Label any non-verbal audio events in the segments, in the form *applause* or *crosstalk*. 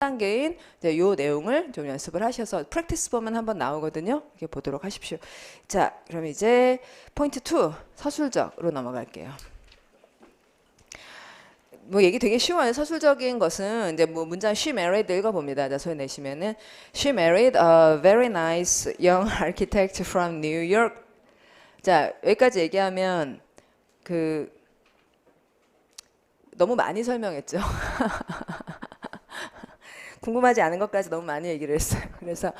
단계인 이제 요 내용을 좀 연습을 하셔서 프랙티스 보면 한번 나오거든요. 이렇게 보도록 하십시오. 자, 그럼 이제 포인트 2 서술적으로 넘어갈게요. 뭐 얘기 되게 쉬워요. 서술적인 것은 이제 뭐 문장 she married 읽어봅니다. 자, 소리 내시면은 she married a very nice young *laughs* architect from New York. 자, 여기까지 얘기하면 그 너무 많이 설명했죠. *laughs* 궁금하지 않은 것까지 너무 많이 얘기를 했어요. *laughs* 그래서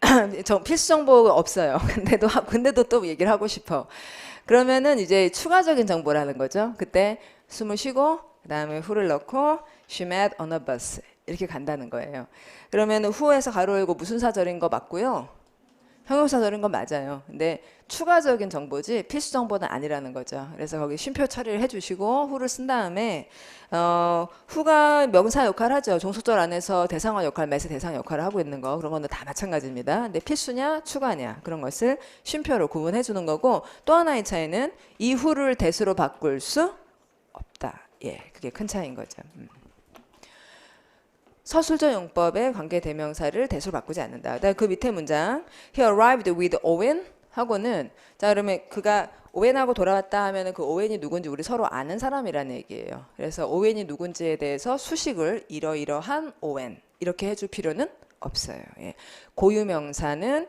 *clears throat* 저 필수 정보가 없어요. *laughs* 근데도 하- 근데도 또 얘기를 하고 싶어. 그러면은 이제 추가적인 정보라는 거죠. 그때 숨을 쉬고 그다음에 who를 넣고 she met on a bus 이렇게 간다는 거예요. 그러면은 who에서 가로 열고 무슨 사절인 거 맞고요. 형용사절인 건 맞아요. 근데 추가적인 정보지 필수 정보는 아니라는 거죠. 그래서 거기 쉼표 처리를 해주시고 후를 쓴 다음에 어, 후가 명사 역할 하죠. 종속절 안에서 대상어 역할, 매세 대상 역할을 하고 있는 거 그런 거는 다 마찬가지입니다. 근데 필수냐 추가냐 그런 것을 쉼표로 구분해 주는 거고 또 하나의 차이는 이 후를 대수로 바꿀 수 없다. 예, 그게 큰 차이인 거죠. 음. 서술적 용법의 관계 대명사를 대수로 바꾸지 않는다. 그 밑에 문장 He arrived with Owen 하고는 자 그러면 그가 오웬하고 돌아왔다 하면은 그 오웬이 누군지 우리 서로 아는 사람이라는 얘기예요. 그래서 오웬이 누군지에 대해서 수식을 이러이러한 오웬 이렇게 해줄 필요는 없어요. 예. 고유명사는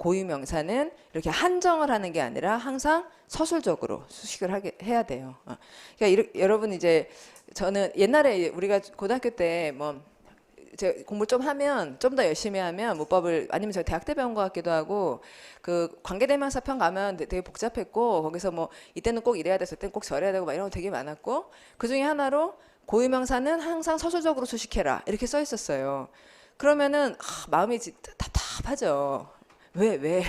고유명사는 이렇게 한정을 하는 게 아니라 항상 서술적으로 수식을 하게 해야 돼요. 어. 그러니까 이렇- 여러분 이제 저는 옛날에 우리가 고등학교 때뭐 공부 좀 하면 좀 더 열심히 하면 문법을 아니면 제가 대학 때 배운 것 같기도 하고 그 관계대명사 편 가면 되- 되게 복잡했고 거기서 뭐 이때는 꼭 이래야 돼서 이때는 꼭 저래야 되고 막 이런 거 되게 많았고 그 중에 하나로 고유명사는 항상 서술적으로 수식해라 이렇게 써 있었어요. 그러면은 아, 마음이 지- 답답하죠. 왜 왜?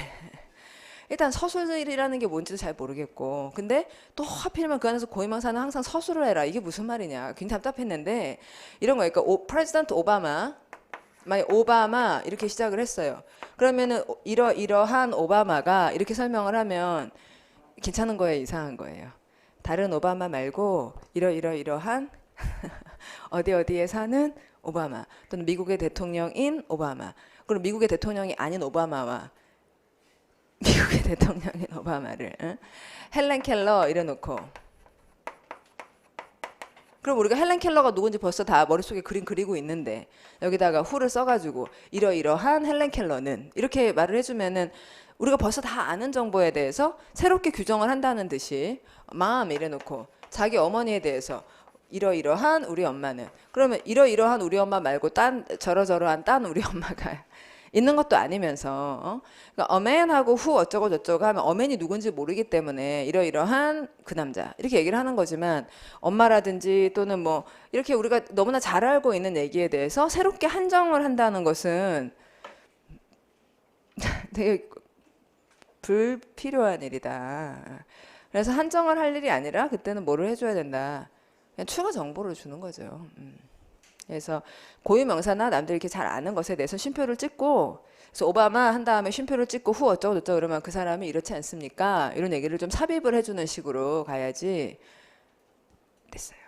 일단 서술이라는 게 뭔지도 잘 모르겠고. 근데 또 하필이면 그 안에서 고유명사는 항상 서술을 해라. 이게 무슨 말이냐. 굉장히 답답했는데 이런 거 그러니까 오, 프레지던트 오바마 만약 오바마 이렇게 시작을 했어요. 그러면은 오- 이러 이러한 오바마가 이렇게 설명을 하면 괜찮은 거예요? 이상한 거예요? 다른 오바마 말고 이러 이러 이러한 *laughs* 어디 어디에 사는 오바마 또는 미국의 대통령인 오바마 그리고 미국의 대통령이 아닌 오바마와 *laughs* 미국의 대통령인 오바마를 응? 헬렌 켈러 이래놓고 그럼 우리가 헬렌 켈러가 누군지 벌써 다 머릿속에 그림 그리고 있는데 여기다가 후를 써가지고 이러이러한 헬렌 켈러는 이렇게 말을 해주면은 우리가 벌써 다 아는 정보에 대해서 새롭게 규정을 한다는 듯이 마음 이래놓고 자기 어머니에 대해서 이러이러한 우리 엄마는 그러면 이러이러한 우리 엄마 말고 딴 저러저러한 딴 우리 *laughs* 엄마가 있는 것도 아니면서 어? 그러니까 어맨하고 후 어쩌고 저쩌고 하면 어맨이 누군지 모르기 때문에 이러이러한 그 남자 이렇게 얘기를 하는 거지만 엄마라든지 또는 뭐 이렇게 우리가 너무나 잘 알고 있는 얘기에 대해서 새롭게 한정을 한다는 것은 *laughs* 되게 불필요한 일이다. 그래서 한정을 할 일이 아니라 그때는 뭐를 해줘야 된다. 추가 정보를 주는 거죠. 음. 그래서 고유 명사나 남들이 이렇게 잘 아는 것에 대해서 쉼표를 찍고 그래서 오바마 한 다음에 쉼표를 찍고 후 어쩌고 저쩌고 그러면 그 사람이 이렇지 않습니까? 이런 얘기를 좀 삽입을 해주는 식으로 가야지 됐어요.